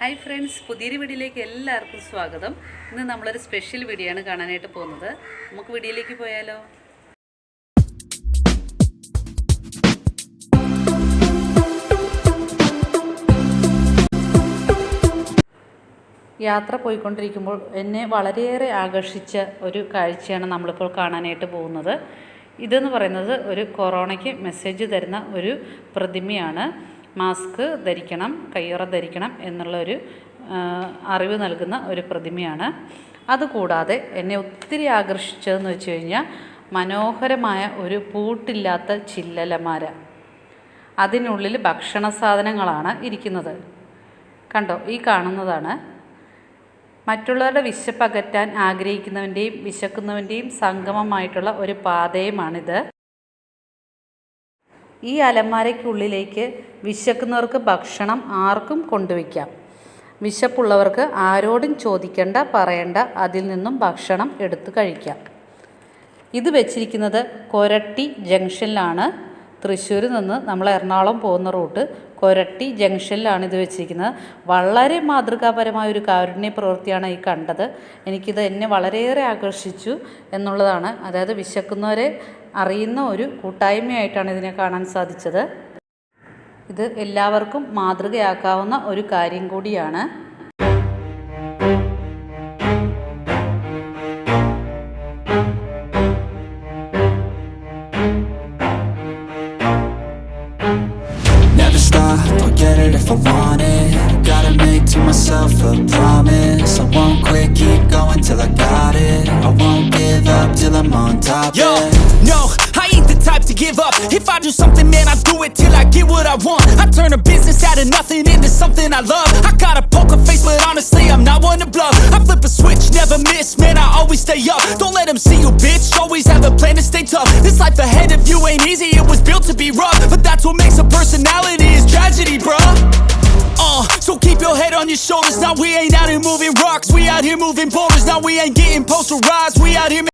Hi friends പുതിയൊരു വീഡിയോയിലേക്ക് എല്ലാവർക്കും സ്വാഗതം. ഇന്ന് നമ്മളൊരു സ്പെഷ്യൽ വീഡിയോ ആണ് കാണാനായിട്ട് പോകുന്നത്. നമുക്ക് വീഡിയോയിലേക്ക് പോയാലോ? യാത്ര പോയിക്കൊണ്ടിരിക്കുമ്പോൾ എന്നെ വളരെയേറെ ആകർഷിച്ച ഒരു കാഴ്ചയാണ് നമ്മളിപ്പോൾ കാണാനായിട്ട് പോകുന്നത്. ഇതെന്ന് പറയുന്നത് ഒരു കൊറോണയ്ക്ക് മെസ്സേജ് തരുന്ന ഒരു പ്രതിമയാണ്. മാസ്ക് ധരിക്കണം കയ്യുറ ധരിക്കണം എന്നുള്ളൊരു അറിവ് നൽകുന്ന ഒരു പ്രതിമയാണ്. അതുകൂടാതെ എന്നെ ഒത്തിരി ആകർഷിച്ചതെന്ന് വെച്ച് കഴിഞ്ഞാൽ മനോഹരമായ ഒരു പൂട്ടില്ലാത്ത ചില്ലലമാര. അതിനുള്ളിൽ ഭക്ഷണ സാധനങ്ങളാണ് ഇരിക്കുന്നത്. കണ്ടോ ഈ കാണുന്നതാണ്. മറ്റുള്ളവരുടെ വിശപ്പകറ്റാൻ ആഗ്രഹിക്കുന്നവന്റെയും വിശക്കുന്നവന്റെയും സംഗമമായിട്ടുള്ള ഒരു പാതയുമാണിത്. ഈ അലമാരയ്ക്കുള്ളിലേക്ക് വിശക്കുന്നവർക്ക് ഭക്ഷണം ആർക്കും കൊണ്ടുവയ്ക്കാം. വിശപ്പുള്ളവർക്ക് ആരോടും ചോദിക്കേണ്ട പറയണ്ട അതിൽ നിന്നും ഭക്ഷണം എടുത്തു കഴിക്കാം. ഇത് വെച്ചിരിക്കുന്നത് കൊരട്ടി ജംഗ്ഷനിലാണ്. തൃശ്ശൂരിൽ നിന്ന് നമ്മൾ എറണാകുളം പോകുന്ന റൂട്ട് കൊരട്ടി ജംഗ്ഷനിലാണ് ഇത് വെച്ചിരിക്കുന്നത്. വളരെ മാതൃകാപരമായ ഒരു കാരുണ്യ പ്രവൃത്തിയാണ് ഈ കണ്ടത്. എനിക്കിത് എന്നെ വളരെയേറെ ആകർഷിച്ചു എന്നുള്ളതാണ്. അതായത് വിശക്കുന്നവരെ അറിയുന്ന ഒരു കൂട്ടായ്മയായിട്ടാണ് ഇതിനെ കാണാൻ സാധിച്ചത്. ഇത് എല്ലാവർക്കും മാതൃകയാക്കാവുന്ന ഒരു കാര്യം കൂടിയാണ്. Yeah. Give up. If I do something, man, I do it till I get what I want. I turn a business out of nothing into something I love. I got a poker face, but honestly, I'm not one to bluff. I flip a switch, never miss, man, I always stay up. Don't let them see you, bitch. Always have a plan to stay tough. This life ahead of you ain't easy, it was built to be rough. But that's what makes a personality is tragedy, bruh. Uh, so keep your head on your shoulders. Now we ain't out here moving rocks. We out here moving boulders. Now we ain't getting posterized. We out here.